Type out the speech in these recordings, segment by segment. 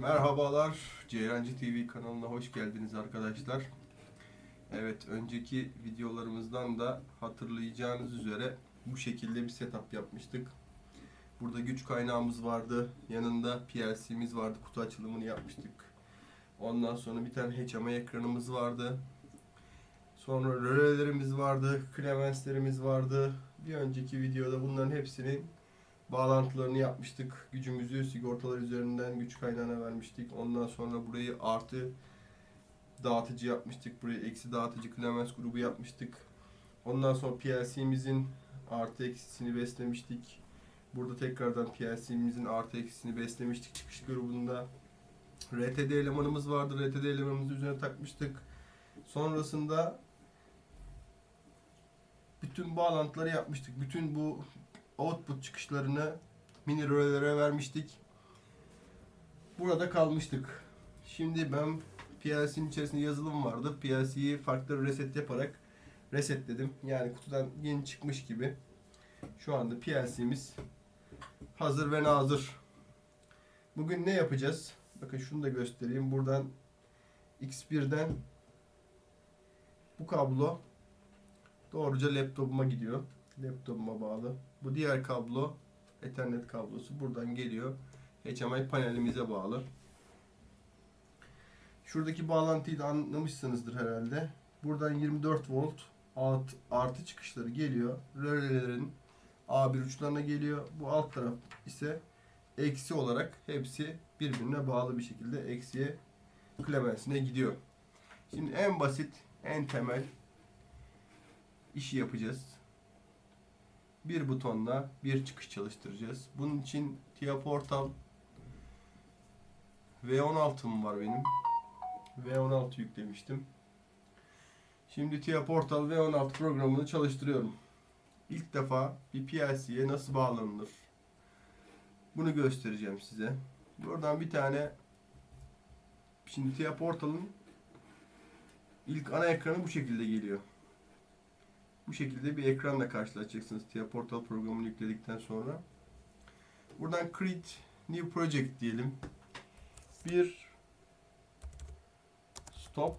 Merhabalar, Ceyrancı TV kanalına hoş geldiniz arkadaşlar. Evet, önceki videolarımızdan da hatırlayacağınız üzere bu şekilde bir setup yapmıştık. Burada güç kaynağımız vardı, yanında PLC'miz vardı, kutu açılımını yapmıştık. Ondan sonra bir tane HMI ekranımız vardı. Sonra rölelerimiz vardı, klemenslerimiz vardı. Bir önceki videoda bunların hepsinin bağlantılarını yapmıştık. Gücümüzü sigortalar üzerinden güç kaynağına vermiştik. Ondan sonra burayı artı dağıtıcı yapmıştık. Burayı eksi dağıtıcı Clemens grubu yapmıştık. Ondan sonra PLC'mizin artı eksisini beslemiştik. Burada tekrardan PLC'mizin artı eksisini beslemiştik çıkış grubunda. RTD elemanımız vardı. RTD elemanımızı üzerine takmıştık. Sonrasında bütün bağlantıları yapmıştık. Bütün bu output çıkışlarını mini rölelere vermiştik. Burada kalmıştık. Şimdi ben PLC'nin içerisinde yazılım vardı. PLC'yi farklı reset yaparak resetledim. Yani kutudan yeni çıkmış gibi. Şu anda PLC'miz hazır ve nazır. Bugün ne yapacağız? Bakın şunu da göstereyim. Buradan X1'den bu kablo doğruca laptopuma gidiyor. Laptopuma bağlı. Bu diğer kablo Ethernet kablosu buradan geliyor. HMI panelimize bağlı. Şuradaki bağlantıyı da anlamışsınızdır herhalde. Buradan 24 volt alt, artı çıkışları geliyor. Rölelerin A1 uçlarına geliyor. Bu alt taraf ise eksi olarak hepsi birbirine bağlı bir şekilde eksiye klemensine gidiyor. Şimdi en basit, en temel işi yapacağız. Bir butonla bir çıkış çalıştıracağız. Bunun için TIA Portal V16'm var benim. V16 yüklemiştim. Şimdi TIA Portal V16 programını çalıştırıyorum. İlk defa bir PLC'ye nasıl bağlanılır? Bunu göstereceğim size. Buradan bir tane Şimdi TIA Portal'ın ilk ana ekranı bu şekilde geliyor. Bu şekilde bir ekranla karşılaşacaksınız TIA Portal programını yükledikten sonra. Buradan Create New Project diyelim. Bir Stop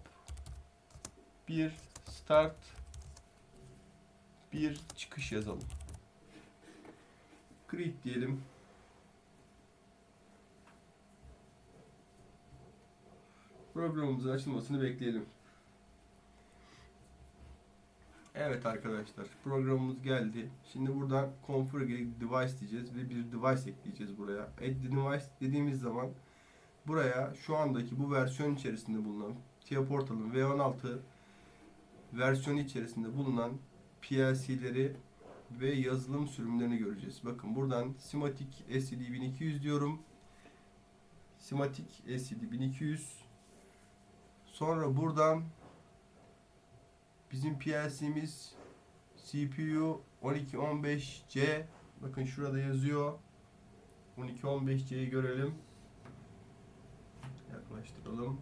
bir Start bir çıkış yazalım. Create diyelim. Programımızın açılmasını bekleyelim. Evet arkadaşlar programımız geldi. Şimdi buradan configure device diyeceğiz ve bir device ekleyeceğiz buraya. Add device dediğimiz zaman buraya şu andaki bu versiyon içerisinde bulunan TIA Portal'ın V16 versiyonu içerisinde bulunan PLC'leri ve yazılım sürümlerini göreceğiz. Bakın buradan Simatic SCD 1200 diyorum. Simatic SCD 1200 Sonra buradan bizim PLC'miz CPU 1215C bakın şurada yazıyor. 1215C'yi görelim. Yaklaştıralım.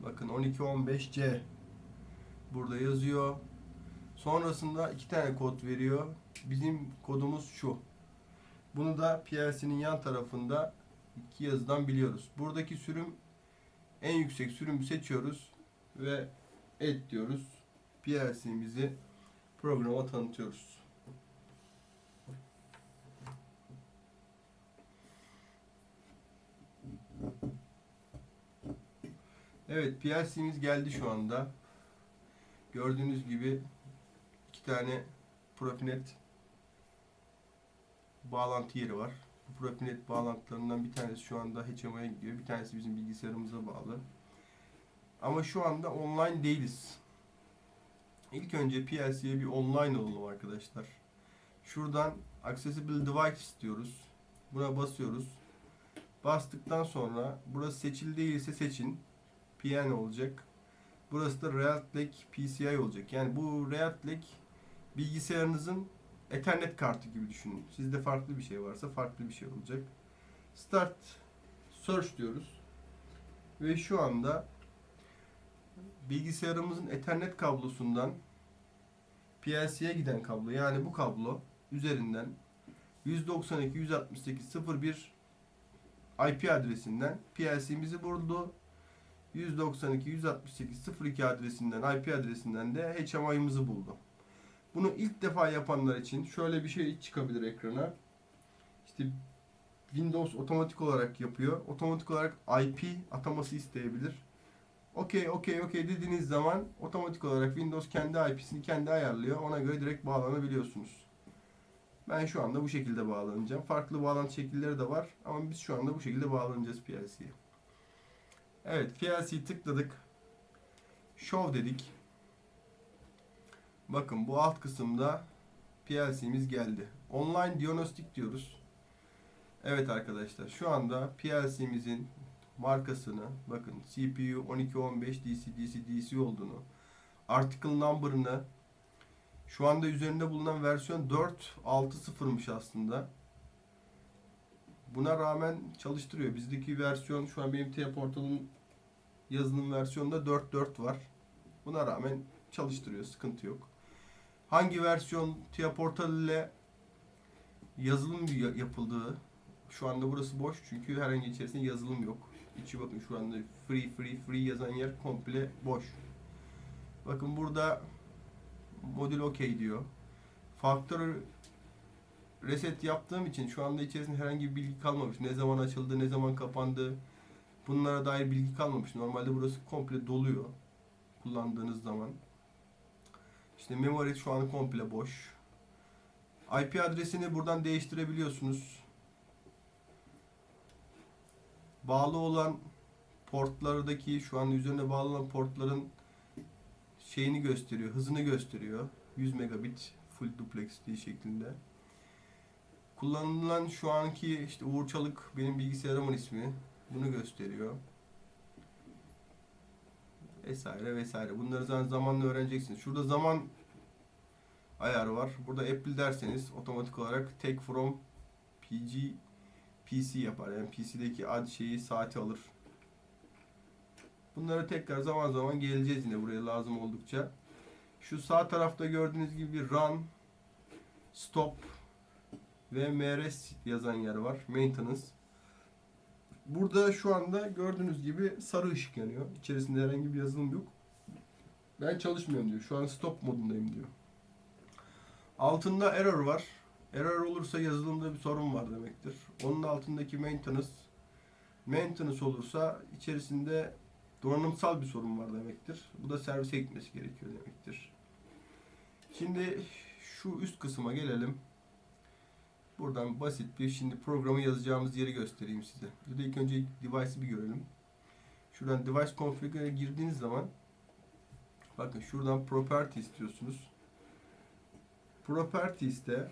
Bakın 1215C burada yazıyor. Sonrasında iki tane kod veriyor. Bizim kodumuz şu. Bunu da PLC'nin yan tarafında iki yazıdan biliyoruz. Buradaki sürüm en yüksek sürümü seçiyoruz ve et diyoruz. PLC'mizi programa tanıtıyoruz. Evet PLC'miz geldi şu anda. Gördüğünüz gibi iki tane Profinet bağlantı yeri var. Bu Profinet bağlantılarından bir tanesi şu anda HMI'ye gidiyor. Bir tanesi bizim bilgisayarımıza bağlı. Ama şu anda online değiliz. İlk önce PLC'ye bir online olalım arkadaşlar. Şuradan Accessible Device istiyoruz. Buna basıyoruz. Bastıktan sonra burası seçili değilse seçin. PN olacak. Burası da Realtek PCI olacak. Yani bu Realtek bilgisayarınızın Ethernet kartı gibi düşünün. Sizde farklı bir şey varsa farklı bir şey olacak. Start Search diyoruz. Ve şu anda bilgisayarımızın Ethernet kablosundan PLC'ye giden kablo yani bu kablo üzerinden 192 168 01 IP adresinden PLC'mizi buldu. 192.168.02 adresinden IP adresinden de HMI'mizi buldu. Bunu ilk defa yapanlar için şöyle bir şey çıkabilir ekrana. İşte Windows otomatik olarak yapıyor. Otomatik olarak IP ataması isteyebilir. Okey, okey, okey dediğiniz zaman otomatik olarak Windows kendi IP'sini kendi ayarlıyor. Ona göre direkt bağlanabiliyorsunuz. Ben şu anda bu şekilde bağlanacağım. Farklı bağlantı şekilleri de var ama biz şu anda bu şekilde bağlanacağız PLC'ye. Evet, PLC'yi tıkladık. Show dedik. Bakın bu alt kısımda PLC'miz geldi. Online Diagnostik diyoruz. Evet arkadaşlar şu anda PLC'mizin markasını bakın CPU 1215 DC DC DC olduğunu article number'ını şu anda üzerinde bulunan versiyon 4.6.0'mış aslında. Buna rağmen çalıştırıyor. Bizdeki versiyon şu an benim T portalın yazılım versiyonunda 4.4 var. Buna rağmen çalıştırıyor. Sıkıntı yok. Hangi versiyon TIA Portal ile yazılım ya- yapıldığı şu anda burası boş çünkü herhangi içerisinde yazılım yok. İçi bakın şu anda free free free yazan yer komple boş. Bakın burada modül OK diyor. Faktör reset yaptığım için şu anda içerisinde herhangi bir bilgi kalmamış. Ne zaman açıldı, ne zaman kapandı. Bunlara dair bilgi kalmamış. Normalde burası komple doluyor kullandığınız zaman. İşte memory şu an komple boş. IP adresini buradan değiştirebiliyorsunuz. Bağlı olan portlardaki şu an üzerine bağlı olan portların şeyini gösteriyor, hızını gösteriyor. 100 megabit full duplex diye şeklinde. Kullanılan şu anki işte Uğur Çalık benim bilgisayarımın ismi. Bunu gösteriyor. Vesaire vesaire. Bunları zaten zamanla öğreneceksiniz. Şurada zaman ayarı var. Burada Apple derseniz otomatik olarak take from PG PC yapar. Yani PC'deki ad şeyi saati alır. Bunlara tekrar zaman zaman geleceğiz yine buraya lazım oldukça. Şu sağ tarafta gördüğünüz gibi run, stop ve MRS yazan yer var. Maintenance. Burada şu anda gördüğünüz gibi sarı ışık yanıyor. İçerisinde herhangi bir yazılım yok. Ben çalışmıyorum diyor. Şu an stop modundayım diyor. Altında error var. Error olursa yazılımda bir sorun var demektir. Onun altındaki maintenance maintenance olursa içerisinde donanımsal bir sorun var demektir. Bu da servise gitmesi gerekiyor demektir. Şimdi şu üst kısma gelelim. Buradan basit bir şimdi programı yazacağımız yeri göstereyim size. Burada ilk önce device'ı bir görelim. Şuradan device configure'e girdiğiniz zaman bakın şuradan property istiyorsunuz. Properties'te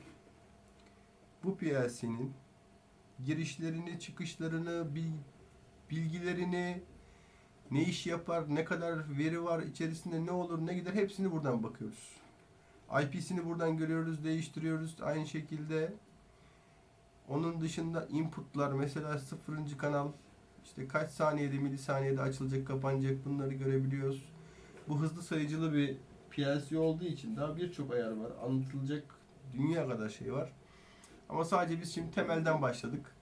bu PLC'nin girişlerini, çıkışlarını, bil- bilgilerini, ne iş yapar, ne kadar veri var, içerisinde ne olur, ne gider hepsini buradan bakıyoruz. IP'sini buradan görüyoruz, değiştiriyoruz. Aynı şekilde onun dışında inputlar mesela sıfırıncı kanal işte kaç saniyede milisaniyede açılacak kapanacak bunları görebiliyoruz. Bu hızlı sayıcılı bir PLC olduğu için daha birçok ayar var. Anlatılacak dünya kadar şey var. Ama sadece biz şimdi temelden başladık.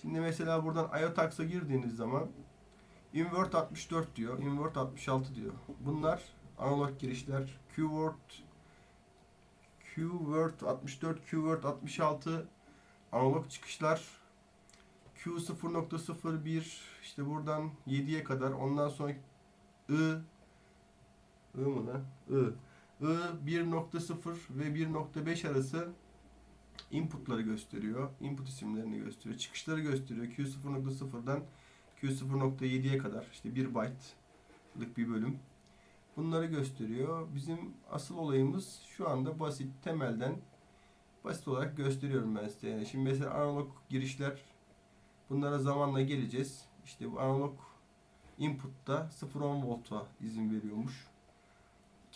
Şimdi mesela buradan IOTAX'a girdiğiniz zaman invert 64 diyor, invert 66 diyor. Bunlar analog girişler. Qword Qword 64, Qword 66 analog çıkışlar. Q 0.01 işte buradan 7'ye kadar ondan sonra I I mı lan? I. I 1.0 ve 1.5 arası inputları gösteriyor. Input isimlerini gösteriyor. Çıkışları gösteriyor. Q 0.0'dan Q 0.7'ye kadar işte 1 byte'lık bir bölüm. Bunları gösteriyor. Bizim asıl olayımız şu anda basit temelden basit olarak gösteriyorum ben size. Yani şimdi mesela analog girişler bunlara zamanla geleceğiz. İşte bu analog input'ta 0.10 volt'a izin veriyormuş.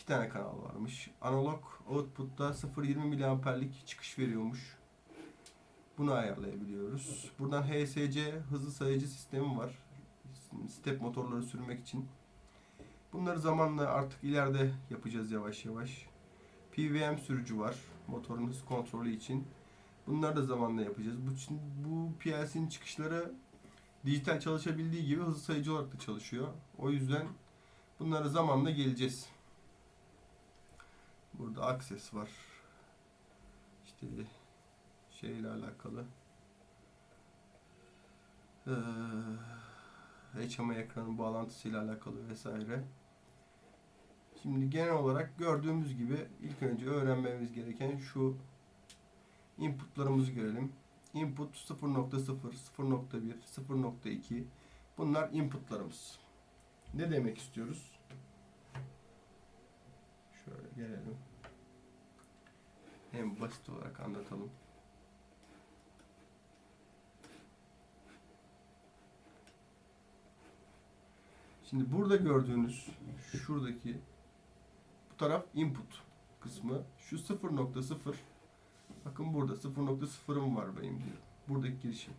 İki tane kanal varmış. Analog output'ta 0.20 miliamperlik çıkış veriyormuş. Bunu ayarlayabiliyoruz. Buradan HSC hızlı sayıcı sistemi var. Step motorları sürmek için. Bunları zamanla artık ileride yapacağız yavaş yavaş. PWM sürücü var. Motorun hız kontrolü için. Bunları da zamanla yapacağız. Bu, bu PLC'nin çıkışları dijital çalışabildiği gibi hızlı sayıcı olarak da çalışıyor. O yüzden bunlara zamanla geleceğiz. Burada Access var. İşte şeyle alakalı. Ee, HMI ekranın bağlantısıyla alakalı vesaire. Şimdi genel olarak gördüğümüz gibi ilk önce öğrenmemiz gereken şu inputlarımızı görelim. Input 0.0, 0.1, 0.2 bunlar inputlarımız. Ne demek istiyoruz? Şöyle gelelim. En basit olarak anlatalım. Şimdi burada gördüğünüz şuradaki bu taraf input kısmı. Şu 0.0 bakın burada 0.0'ım var benim diyor. Buradaki girişim.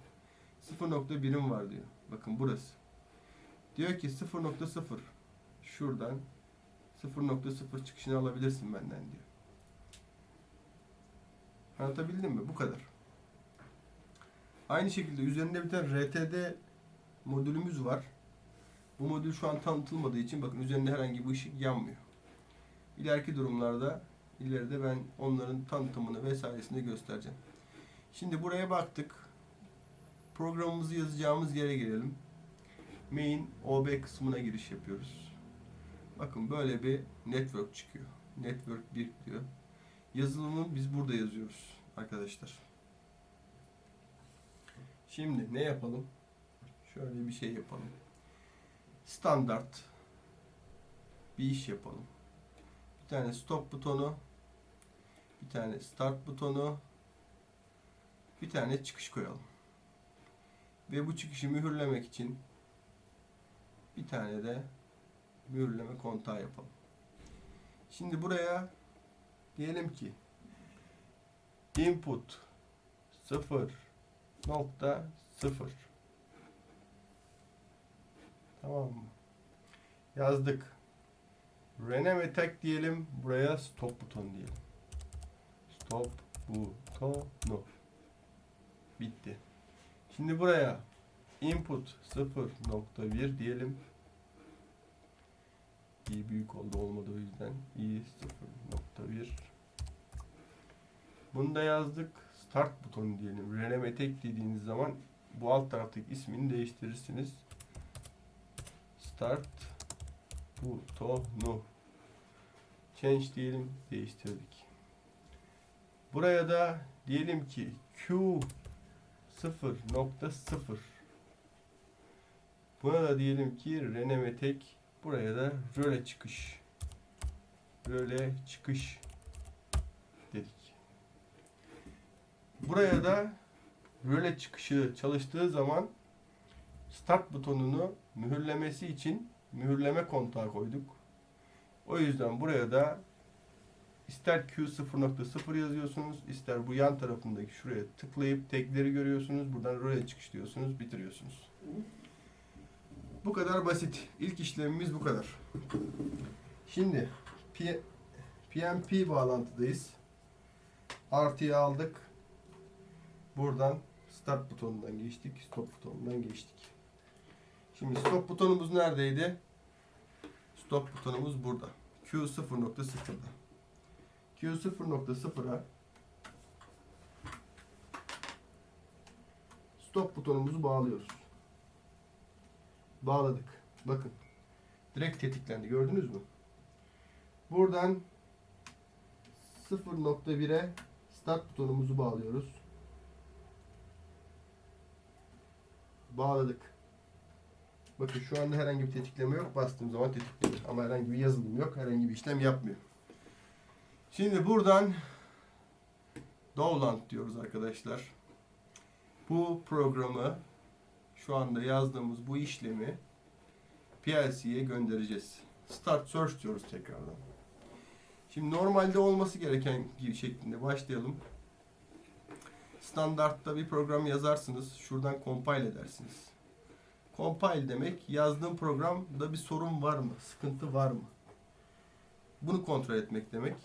0.1'im var diyor. Bakın burası. Diyor ki 0.0 şuradan 0.0 çıkışını alabilirsin benden diyor. Anlatabildim mi? Bu kadar. Aynı şekilde üzerinde bir tane RTD modülümüz var. Bu modül şu an tanıtılmadığı için bakın üzerinde herhangi bir ışık yanmıyor. İleriki durumlarda ileride ben onların tanıtımını vesairesini göstereceğim. Şimdi buraya baktık. Programımızı yazacağımız yere girelim. Main OB kısmına giriş yapıyoruz. Bakın böyle bir network çıkıyor. Network 1 diyor. Yazılımı biz burada yazıyoruz arkadaşlar. Şimdi ne yapalım? Şöyle bir şey yapalım. Standart bir iş yapalım. Bir tane stop butonu, bir tane start butonu, bir tane çıkış koyalım. Ve bu çıkışı mühürlemek için bir tane de mühürleme kontağı yapalım. Şimdi buraya diyelim ki input 0 nokta 0 Tamam mı? Yazdık. Rename attack diyelim. Buraya stop buton diyelim. Stop butonu. Bitti. Şimdi buraya input 0.1 diyelim. İ büyük oldu olmadı o yüzden i 0.1 bunu da yazdık. Start butonu diyelim. Rename attack dediğiniz zaman bu alt taraftaki ismini değiştirirsiniz. Start butonu change diyelim değiştirdik. Buraya da diyelim ki Q 0.0 Buna da diyelim ki rename tek buraya da röle çıkış röle çıkış dedik. Buraya da röle çıkışı çalıştığı zaman start butonunu mühürlemesi için mühürleme kontağı koyduk. O yüzden buraya da ister Q 0.0 yazıyorsunuz, ister bu yan tarafındaki şuraya tıklayıp tekleri görüyorsunuz. Buradan röle çıkış diyorsunuz, bitiriyorsunuz. Bu kadar basit. İlk işlemimiz bu kadar. Şimdi P- PMP bağlantıdayız. Artıyı aldık. Buradan start butonundan geçtik, stop butonundan geçtik. Şimdi stop butonumuz neredeydi? Stop butonumuz burada. Q 0.0'da. Q 0.0'a stop butonumuzu bağlıyoruz. Bağladık. Bakın. Direkt tetiklendi. Gördünüz mü? Buradan 0.1'e start butonumuzu bağlıyoruz. Bağladık. Bakın şu anda herhangi bir tetikleme yok. Bastığım zaman tetikleniyor. Ama herhangi bir yazılım yok. Herhangi bir işlem yapmıyor. Şimdi buradan Dowland diyoruz arkadaşlar. Bu programı şu anda yazdığımız bu işlemi PLC'ye göndereceğiz. Start search diyoruz tekrardan. Şimdi normalde olması gereken gibi şeklinde başlayalım. Standartta bir program yazarsınız. Şuradan compile edersiniz. Compile demek yazdığım programda bir sorun var mı? Sıkıntı var mı? Bunu kontrol etmek demek.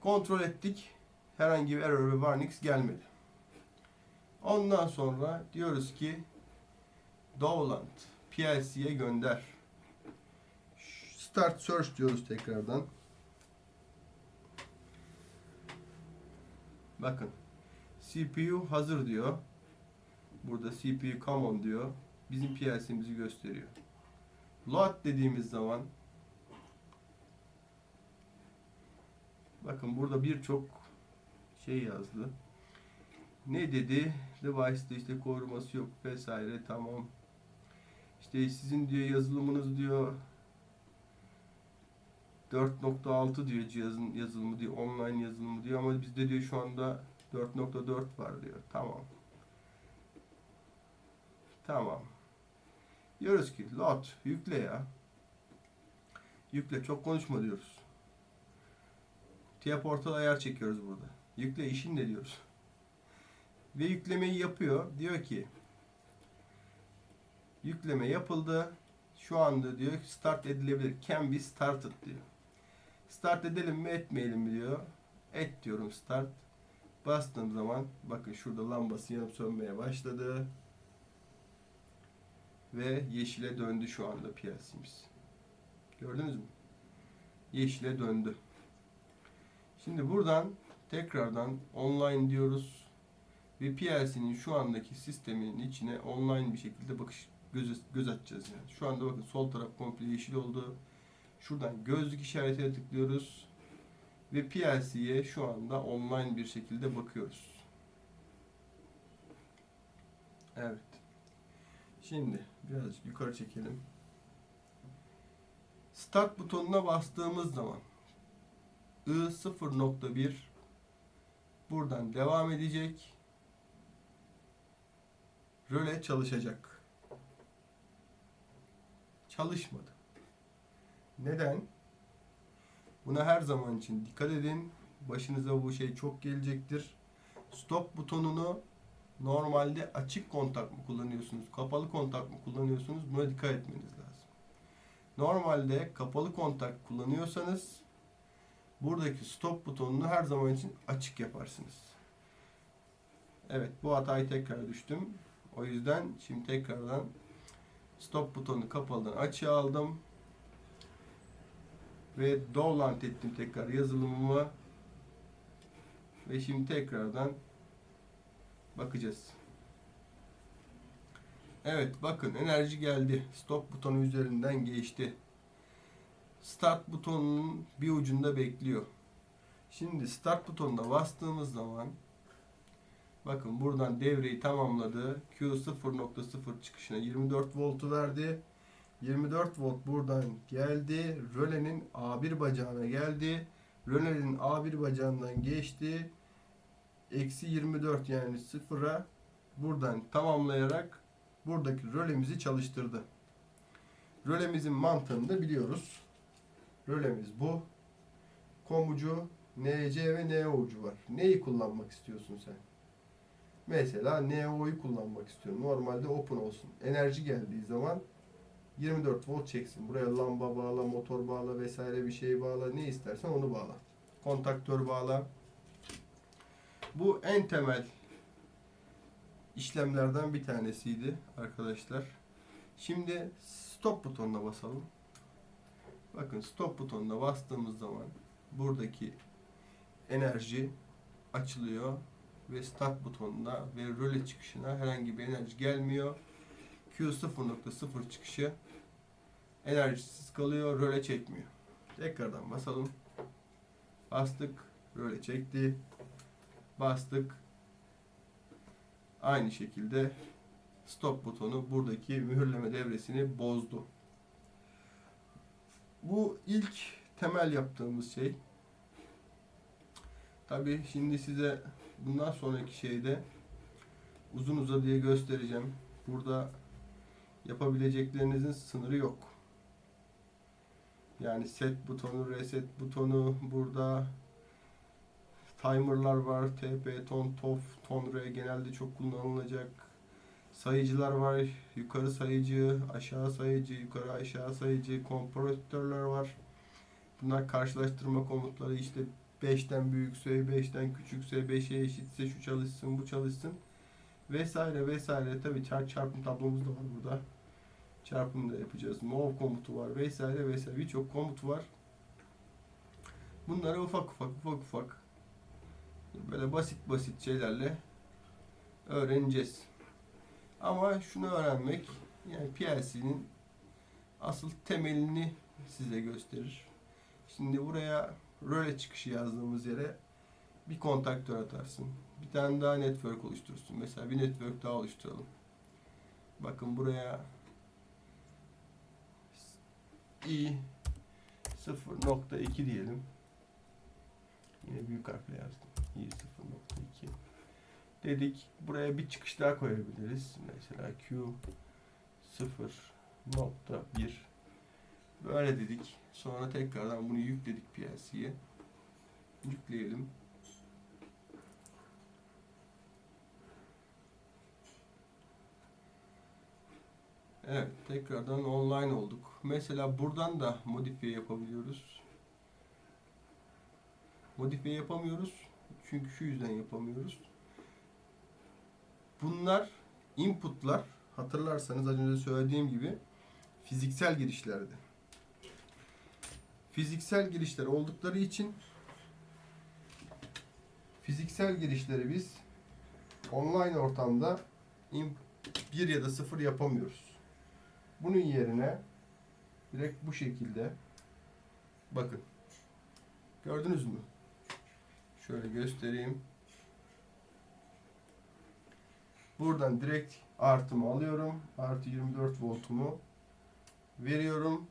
Kontrol ettik. Herhangi bir error ve warnings gelmedi. Ondan sonra diyoruz ki Dowland PLC'ye gönder. Start search diyoruz tekrardan. Bakın. CPU hazır diyor. Burada CPU come on diyor. Bizim PLC'mizi gösteriyor. Load dediğimiz zaman bakın burada birçok şey yazdı. Ne dedi? Device'da işte koruması yok vesaire tamam. İşte sizin diyor yazılımınız diyor 4.6 diyor cihazın yazılımı diyor online yazılımı diyor ama bizde diyor şu anda 4.4 var diyor. Tamam. Tamam. Diyoruz ki load yükle ya. Yükle çok konuşma diyoruz. TIA portal ayar çekiyoruz burada. Yükle işin ne diyoruz. Ve yüklemeyi yapıyor. Diyor ki yükleme yapıldı. Şu anda diyor start edilebilir. Can be started diyor. Start edelim mi etmeyelim mi diyor. Et diyorum start. Bastığım zaman bakın şurada lambası yanıp sönmeye başladı. Ve yeşile döndü şu anda PLC'miz. Gördünüz mü? Yeşile döndü. Şimdi buradan tekrardan online diyoruz. Ve PLC'nin şu andaki sisteminin içine online bir şekilde bakış göz, göz atacağız yani. Şu anda bakın sol taraf komple yeşil oldu. Şuradan gözlük işaretine tıklıyoruz. Ve PLC'ye şu anda online bir şekilde bakıyoruz. Evet. Şimdi birazcık yukarı çekelim. Start butonuna bastığımız zaman I 0.1 buradan devam edecek. Röle çalışacak. Çalışmadı. Neden? Buna her zaman için dikkat edin. Başınıza bu şey çok gelecektir. Stop butonunu normalde açık kontak mı kullanıyorsunuz, kapalı kontak mı kullanıyorsunuz? Buna dikkat etmeniz lazım. Normalde kapalı kontak kullanıyorsanız buradaki stop butonunu her zaman için açık yaparsınız. Evet bu hatayı tekrar düştüm. O yüzden şimdi tekrardan stop butonunu kapalıdan açığa aldım. Ve download ettim tekrar yazılımımı. Ve şimdi tekrardan bakacağız. Evet bakın enerji geldi. Stop butonu üzerinden geçti. Start butonunun bir ucunda bekliyor. Şimdi start butonuna bastığımız zaman bakın buradan devreyi tamamladı. Q 0.0 çıkışına 24 voltu verdi. 24 volt buradan geldi. Rölenin A1 bacağına geldi. Rölenin A1 bacağından geçti. Eksi 24 yani sıfıra buradan tamamlayarak buradaki rölemizi çalıştırdı. Rölemizin mantığını da biliyoruz. Rölemiz bu. Komucu, NC ve NO ucu var. Neyi kullanmak istiyorsun sen? Mesela NO'yu kullanmak istiyorum. Normalde open olsun. Enerji geldiği zaman 24 volt çeksin. Buraya lamba bağla, motor bağla vesaire bir şey bağla. Ne istersen onu bağla. Kontaktör bağla. Bu en temel işlemlerden bir tanesiydi arkadaşlar. Şimdi stop butonuna basalım. Bakın stop butonuna bastığımız zaman buradaki enerji açılıyor ve start butonuna ve röle çıkışına herhangi bir enerji gelmiyor. Q 0.0 çıkışı enerjisiz kalıyor, röle çekmiyor. Tekrardan basalım. Bastık, röle çekti. Bastık. Aynı şekilde stop butonu buradaki mühürleme devresini bozdu. Bu ilk temel yaptığımız şey. Tabi şimdi size bundan sonraki şeyde uzun uzadıya göstereceğim. Burada yapabileceklerinizin sınırı yok. Yani set butonu, reset butonu burada timerlar var. TP, ton, tof, ton re genelde çok kullanılacak. Sayıcılar var. Yukarı sayıcı, aşağı sayıcı, yukarı aşağı sayıcı, kompresörler var. Bunlar karşılaştırma komutları işte 5'ten büyükse, 5'ten küçükse, 5'e eşitse şu çalışsın, bu çalışsın. vesaire vesaire tabii çarp çarpım tablomuz da var burada. Çarpım da yapacağız. Move komutu var vesaire vesaire birçok komut var. Bunları ufak ufak ufak ufak böyle basit basit şeylerle öğreneceğiz. Ama şunu öğrenmek yani PLC'nin asıl temelini size gösterir. Şimdi buraya röle çıkışı yazdığımız yere bir kontaktör atarsın. Bir tane daha network oluşturursun. Mesela bir network daha oluşturalım. Bakın buraya i 0.2 diyelim. Yine büyük harfle yazdım. i 0.2 dedik. Buraya bir çıkış daha koyabiliriz. Mesela q 0.1 böyle dedik. Sonra tekrardan bunu yükledik PLC'ye. Yükleyelim. Evet, tekrardan online olduk. Mesela buradan da modifiye yapabiliyoruz. Modifiye yapamıyoruz. Çünkü şu yüzden yapamıyoruz. Bunlar inputlar. Hatırlarsanız az önce söylediğim gibi fiziksel girişlerdi. Fiziksel girişler oldukları için fiziksel girişleri biz online ortamda bir ya da sıfır yapamıyoruz. Bunun yerine direkt bu şekilde bakın gördünüz mü? Şöyle göstereyim. Buradan direkt artımı alıyorum. Artı 24 voltumu veriyorum.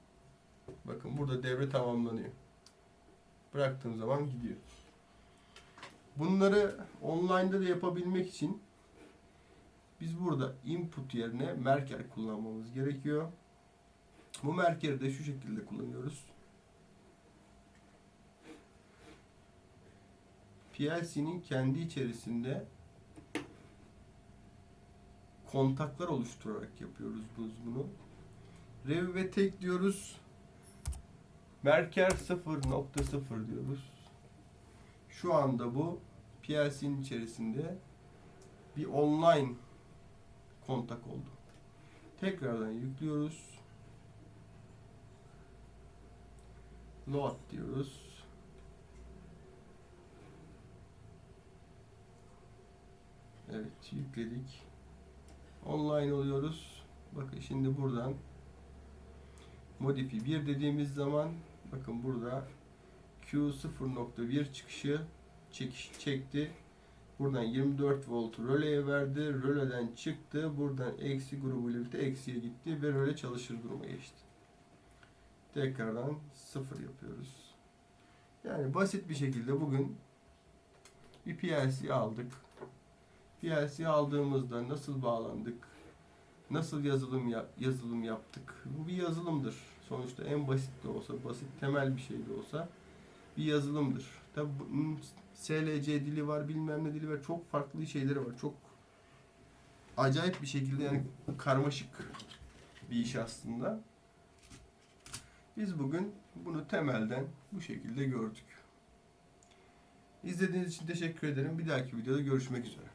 Bakın burada devre tamamlanıyor. Bıraktığım zaman gidiyor. Bunları online'da da yapabilmek için biz burada input yerine merker kullanmamız gerekiyor. Bu merkeri de şu şekilde kullanıyoruz. PLC'nin kendi içerisinde kontaklar oluşturarak yapıyoruz biz bunu. Rev ve tek diyoruz. Merker 0.0 diyoruz. Şu anda bu PLC'nin içerisinde bir online kontak oldu. Tekrardan yüklüyoruz. Load diyoruz. Evet yükledik. Online oluyoruz. Bakın şimdi buradan Modify 1 dediğimiz zaman bakın burada Q 0.1 çıkışı çekiş çekti. Buradan 24 volt röleye verdi. Röleden çıktı. Buradan eksi grubuyla birlikte eksiye gitti ve röle çalışır duruma geçti. Tekrardan sıfır yapıyoruz. Yani basit bir şekilde bugün bir PLC aldık. PLC aldığımızda nasıl bağlandık? Nasıl yazılım yap yazılım yaptık? Bu bir yazılımdır. Sonuçta en basit de olsa, basit temel bir şey de olsa bir yazılımdır. Tabi bunun SLC dili var, bilmem ne dili var. Çok farklı şeyleri var. Çok acayip bir şekilde yani karmaşık bir iş aslında. Biz bugün bunu temelden bu şekilde gördük. İzlediğiniz için teşekkür ederim. Bir dahaki videoda görüşmek üzere.